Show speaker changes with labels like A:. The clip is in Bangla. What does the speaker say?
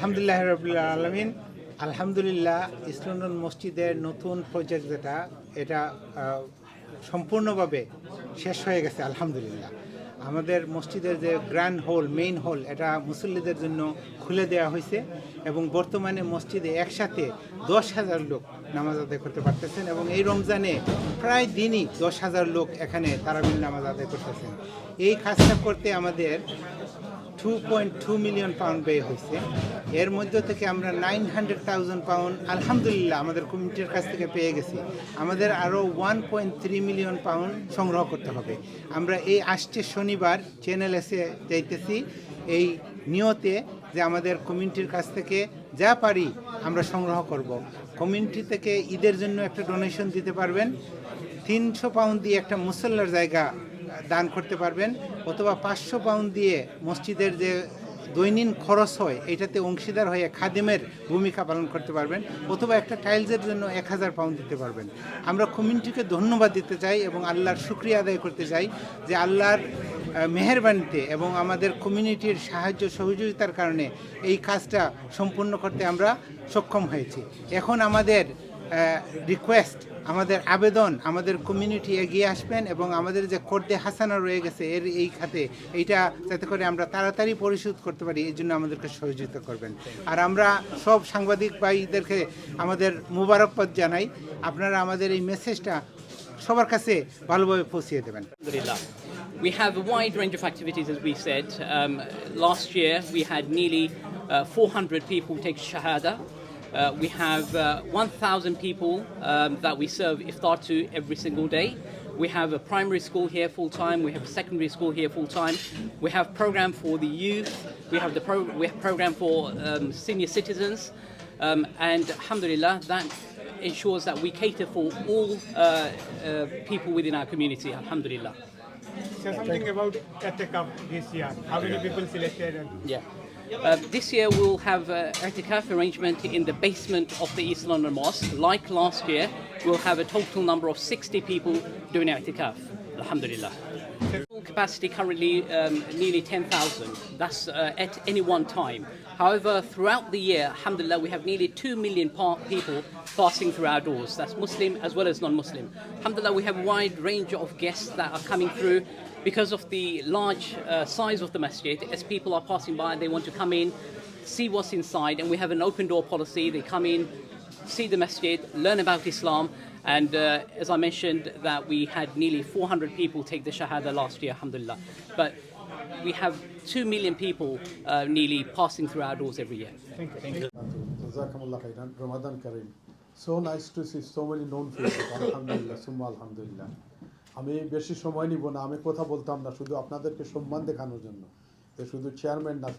A: আলহামদুলিল্লাহ রবিল্লা আলমিন। আলহামদুলিল্লাহ ইসলামন মসজিদের নতুন প্রজেক্ট যেটা, এটা সম্পূর্ণভাবে শেষ হয়ে গেছে, আলহামদুলিল্লাহ। আমাদের মসজিদের যে গ্র্যান্ড হল মেইন হল এটা মুসল্লিদের জন্য খুলে দেওয়া হয়েছে এবং বর্তমানে মসজিদে একসাথে দশ হাজার লোক নামাজ আদায় করতে পারতেছেন এবং এই রমজানে প্রায় দিনই দশ হাজার লোক এখানে তারাবিল নামাজ আদায় করতেছেন। এই কাজটা করতে আমাদের two point two million pound ব্যয় হয়েছে। এর মধ্যে থেকে আমরা নাইন হান্ড্রেড থাউজেন্ড পাউন্ড আলহামদুলিল্লাহ আমাদের কমিটির কাছ থেকে পেয়ে গেছি। আমাদের আরও one point three million pound সংগ্রহ করতে হবে। আমরা এই আসছে শনিবার চ্যানেল এসে যাইতেছি। এই নিয়তে যে আমাদের কমিউনিটির কাছ থেকে যা পারি আমরা সংগ্রহ করব। কমিউনিটি থেকে ঈদের জন্য একটা ডোনেশন দিতে পারবেন। তিনশো পাউন্ড দিয়ে একটা মুসল্লার জায়গা দান করতে পারবেন, অথবা পাঁচশো পাউন্ড দিয়ে মসজিদের যে দৈনিক খরচ হয়, এটাতে অংশীদার হয়ে খাদিমের ভূমিকা পালন করতে পারবেন অথবা একটা টাইলসের জন্য এক হাজার পাউন্ড দিতে পারবেন। আমরা কমিউনিটিকে ধন্যবাদ দিতে চাই এবং আল্লাহর শুক্রিয়া আদায় করতে চাই যে আল্লাহর মেহেরবানিতে এবং আমাদের কমিউনিটির সাহায্য সহযোগিতার কারণে এই কাজটা সম্পূর্ণ করতে আমরা সক্ষম হয়েছি। এখন আমাদের রিকোয়েস্ট আমাদের আবেদন আমাদের কমিউনিটি এগিয়ে আসবেন এবং আমাদের যে কর্দে হাসানা রয়ে গেছে এর এই খাতে এইটা যাতে করে আমরা তাড়াতাড়ি পরিশোধ করতে পারি এই জন্য আমাদেরকে সহযোগিতা করবেন আর আমরা সব সাংবাদিক ভাইদেরকে আমাদের মুবারকবাদ জানাই আপনারা আমাদের এই মেসেজটা সবার কাছে ভালোভাবে পৌঁছিয়ে দেবেন.
B: We have a wide range of activities, as we said. Um, last year, we had nearly uh, 400 people take Shahada. Uh, we have uh, 1,000 people um, that we serve iftar to every single day. We have a primary school here full time. We have a secondary school here full time. We have program for the youth. We have the pro- we have program for um, senior citizens, um, and Alhamdulillah that ensures that we cater for all uh, uh, people within our community. Alhamdulillah.
C: Say something about Etikaf this year. How many people selected? And
B: Yeah. Uh, this year we'll have uh, Ertikaf arrangement in the basement of the East London Mosque. Like last year, we'll have a total number of 60 people doing Ertikaf. Alhamdulillah. Full capacity currently um, nearly 10,000. That's uh, at any one time. However, throughout the year, alhamdulillah, we have nearly 2 million pa- people passing through our doors. That's Muslim as well as non Muslim. Alhamdulillah, we have a wide range of guests that are coming through because of the large uh, size of the masjid, as people are passing by, they want to come in, see what's inside, and we have an open door policy. They come in, see the masjid, learn about Islam, and uh, as I mentioned, that we had nearly 400 people take the Shahada last year, alhamdulillah. But we have 2 million people uh, nearly passing through our doors every year.
D: Thank you. Thank you. Ramadan Kareem. So nice to see so many known faces. alhamdulillah, summa alhamdulillah. আমি বেশি সময় নিব না, আমি কথা বলতাম না, শুধু আপনাদেরকে সম্মান দেখানোর জন্য। শুধু চেয়ারম্যান না